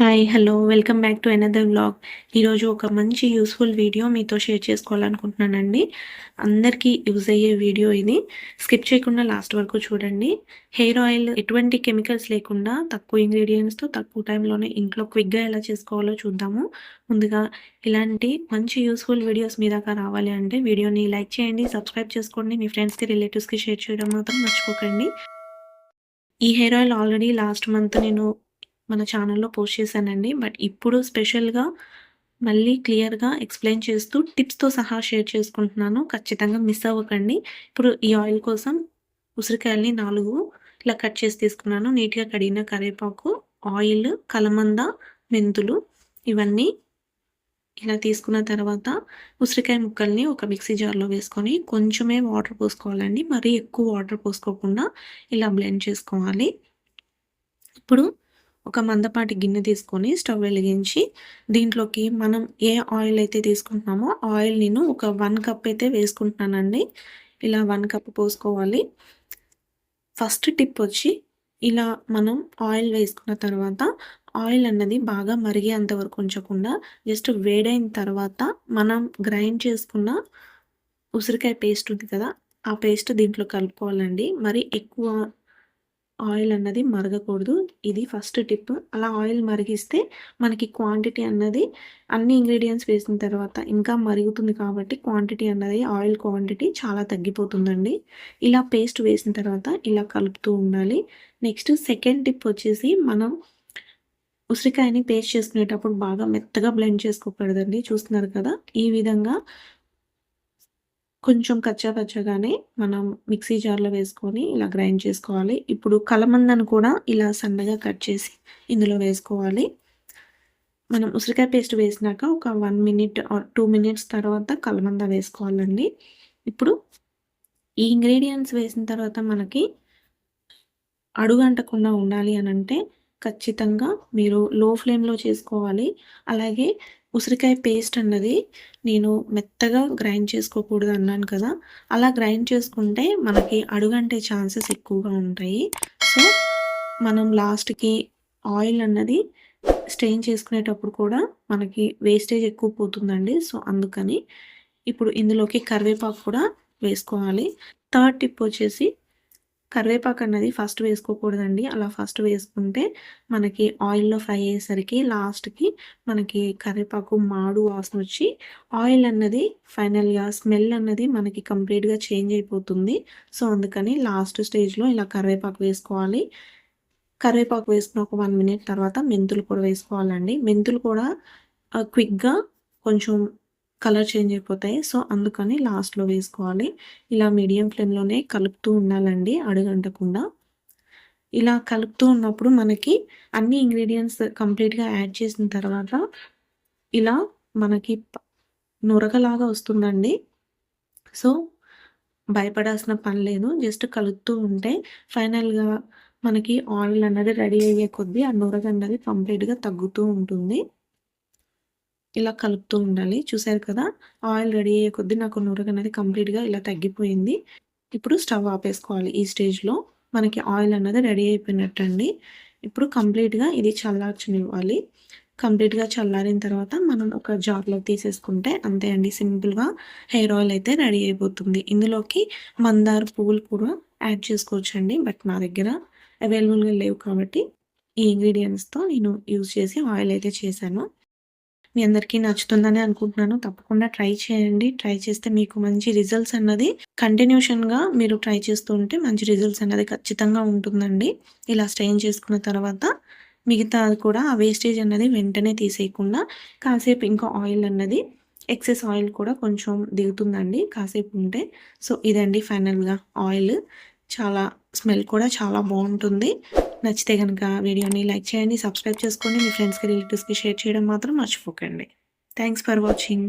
Hi hello welcome back to another blog ఈరోజు ఒక మంచి యూస్ఫుల్ వీడియో మీతో షేర్ చేసుకోవాలనుకుంటున్నానండి. అందరికీ యూజ్ అయ్యే వీడియో ఇది. స్కిప్ చేయకుండా లాస్ట్ వరకు చూడండి. హెయిర్ ఆయిల్ ఎటువంటి కెమికల్స్ లేకుండా తక్కువ ఇంగ్రీడియంట్స్తో తక్కువ టైంలోనే ఇంట్లో క్విక్గా ఎలా చేసుకోవాలో చూద్దాము. ముందుగా ఇలాంటి మంచి యూస్ఫుల్ వీడియోస్ మీ దాకా రావాలి అంటే వీడియోని లైక్ చేయండి సబ్స్క్రైబ్ చేసుకోండి మీ ఫ్రెండ్స్కి రిలేటివ్స్కి షేర్ చేయడం మాత్రం మర్చిపోకండి. ఈ hair oil already last month నేను మన ఛానల్లో పోస్ట్ చేశానండి. బట్ ఇప్పుడు స్పెషల్గా మళ్ళీ క్లియర్గా ఎక్స్ప్లెయిన్ చేస్తూ టిప్స్తో సహా షేర్ చేసుకుంటున్నాను. ఖచ్చితంగా మిస్ అవ్వకండి. ఇప్పుడు ఈ ఆయిల్ కోసం ఉసిరికాయల్ని నాలుగు ఇలా కట్ చేసి తీసుకున్నాను. నీట్గా కడిగిన కరివేపాకు ఆయిల్ కలమంద మెంతులు ఇవన్నీ ఇలా తీసుకున్న తర్వాత ఉసిరికాయ ముక్కల్ని ఒక మిక్సీ జార్లో వేసుకొని కొంచెమే వాటర్ పోసుకోవాలండి. మరీ ఎక్కువ వాటర్ పోసుకోకుండా ఇలా బ్లెండ్ చేసుకోవాలి. ఇప్పుడు ఒక మందపాటి గిన్నె తీసుకొని స్టవ్ వెలిగించి దీంట్లోకి మనం ఏ ఆయిల్ అయితే తీసుకుంటున్నామో ఆయిల్ నేను ఒక వన్ కప్ అయితే వేసుకుంటున్నానండి. ఇలా వన్ కప్ పోసుకోవాలి. ఫస్ట్ టిప్ వచ్చి ఇలా మనం ఆయిల్ వేసుకున్న తర్వాత ఆయిల్ అన్నది బాగా మరిగేంత వరకు ఉంచకుండా జస్ట్ వేడైన తర్వాత మనం గ్రైండ్ చేసుకున్న ఉసిరికాయ పేస్ట్ ఉంది కదా ఆ పేస్ట్ దీంట్లో కలుపుకోవాలండి. మరి ఎక్కువ ఆయిల్ అన్నది మరగకూడదు. ఇది ఫస్ట్ టిప్. అలా ఆయిల్ మరిగిస్తే మనకి క్వాంటిటీ అన్నది అన్ని ఇంగ్రీడియంట్స్ వేసిన తర్వాత ఇంకా మరుగుతుంది కాబట్టి క్వాంటిటీ అన్నది ఆయిల్ క్వాంటిటీ చాలా తగ్గిపోతుందండి. ఇలా పేస్ట్ వేసిన తర్వాత ఇలా కలుపుతూ ఉండాలి. నెక్స్ట్ సెకండ్ టిప్ వచ్చేసి మనం ఉసిరికాయని పేస్ట్ చేసుకునేటప్పుడు బాగా మెత్తగా బ్లెండ్ చేసుకోకూడదండి. చూస్తున్నారు కదా? ఈ విధంగా కొంచెం కచ్చా పచ్చగానే మనం మిక్సీ జార్లో వేసుకొని ఇలా గ్రైండ్ చేసుకోవాలి. ఇప్పుడు కలమందను కూడా ఇలా సన్నగా కట్ చేసి ఇందులో వేసుకోవాలి. మనం ఉసిరికాయ పేస్ట్ వేసినాక ఒక one minute or two minutes తర్వాత కలమంద వేసుకోవాలండి. ఇప్పుడు ఈ ఇంగ్రీడియంట్స్ వేసిన తర్వాత మనకి అడుగంటకుండా ఉండాలి అని అంటే ఖచ్చితంగా మీరు లో ఫ్లేమ్లో చేసుకోవాలి. అలాగే ఉసిరికాయ పేస్ట్ అన్నది నేను మెత్తగా గ్రైండ్ చేసుకోకూడదు అన్నాను కదా అలా గ్రైండ్ చేసుకుంటే మనకి అడుగంటే ఛాన్సెస్ ఎక్కువగా ఉంటాయి. సో మనం లాస్ట్కి ఆయిల్ అన్నది స్ట్రెయిన్ చేసుకునేటప్పుడు కూడా మనకి వేస్టేజ్ ఎక్కువ పోతుందండి. సో అందుకని ఇప్పుడు ఇందులోకి కరివేపాకు కూడా వేసుకోవాలి. థర్డ్ టిప్ వచ్చేసి కరివేపాకు అన్నది ఫస్ట్ వేసుకోకూడదండి. అలా ఫస్ట్ వేసుకుంటే మనకి ఆయిల్లో ఫ్రై అయ్యేసరికి లాస్ట్కి మనకి కరివేపాకు మాడు వాసన వచ్చి ఆయిల్ అన్నది ఫైనల్గా స్మెల్ అన్నది మనకి కంప్లీట్గా చేంజ్ అయిపోతుంది. సో అందుకని లాస్ట్ స్టేజ్లో ఇలా కరివేపాకు వేసుకోవాలి. కరివేపాకు వేసుకున్న ఒక వన్ మినిట్ తర్వాత మెంతులు కూడా వేసుకోవాలండి. మెంతులు కూడా క్విక్గా కొంచెం కలర్ చేంజ్ అయిపోతాయి. సో అందుకని లాస్ట్లో వేసుకోవాలి. ఇలా మీడియం ఫ్లేమ్లోనే కలుపుతూ ఉండాలండి అడుగంటకుండా. ఇలా కలుపుతూ ఉన్నప్పుడు మనకి అన్ని ఇంగ్రీడియంట్స్ కంప్లీట్గా యాడ్ చేసిన తర్వాత ఇలా మనకి నురగలాగా వస్తుందండి. సో భయపడాల్సిన పని లేదు. జస్ట్ కలుపుతూ ఉంటే ఫైనల్గా మనకి ఆయిల్ అన్నది రెడీ అయ్యే కొద్దీ ఆ నురగ అన్నది కంప్లీట్గా తగ్గుతూ ఉంటుంది. ఇలా కలుపుతూ ఉండాలి. చూసారు కదా? ఆయిల్ రెడీ అయ్యే కొద్దీ నాకు నురగ అనేది కంప్లీట్గా ఇలా తగ్గిపోయింది. ఇప్పుడు స్టవ్ ఆపేసుకోవాలి ఈ స్టేజ్లో. మనకి ఆయిల్ అన్నది రెడీ అయిపోయినట్టు అండి ఇప్పుడు కంప్లీట్గా ఇది చల్లార్చనివ్వాలి. కంప్లీట్గా చల్లారిన తర్వాత మనం ఒక జార్లో తీసేసుకుంటే అంతే అండి. సింపుల్గా హెయిర్ ఆయిల్ అయితే రెడీ అయిపోతుంది. ఇందులోకి మందార పువ్వులు కూడా యాడ్ చేసుకోవచ్చండి. బట్ నా దగ్గర అవైలబుల్గా లేవు కాబట్టి ఈ ఇంగ్రీడియంట్స్తో నేను యూజ్ చేసి ఆయిల్ అయితే చేశాను. మీ అందరికీ నచ్చుతుందని అనుకుంటున్నాను. తప్పకుండా ట్రై చేయండి. ట్రై చేస్తే మీకు మంచి రిజల్ట్స్ అన్నది కంటిన్యూషన్గా మీరు ట్రై చేస్తూ ఉంటే మంచి రిజల్ట్స్ అన్నది ఖచ్చితంగా ఉంటుందండి. ఇలా స్ట్రెయిన్ చేసుకున్న తర్వాత మిగతా కూడా ఆ వేస్టేజ్ అన్నది వెంటనే తీసేయకుండా కాసేపు ఇంకా ఆయిల్ అన్నది ఎక్సెస్ ఆయిల్ కూడా కొంచెం దిగుతుందండి కాసేపు ఉంటే. సో ఇదండి ఫైనల్గా ఆయిల్. చాలా స్మెల్ కూడా చాలా బాగుంటుంది. నచ్చితే కనుక వీడియోని లైక్ చేయండి సబ్స్క్రైబ్ చేసుకోండి మీ ఫ్రెండ్స్కి రిలేటివ్స్కి షేర్ చేయడం మాత్రం మర్చిపోకండి. Thanks for watching.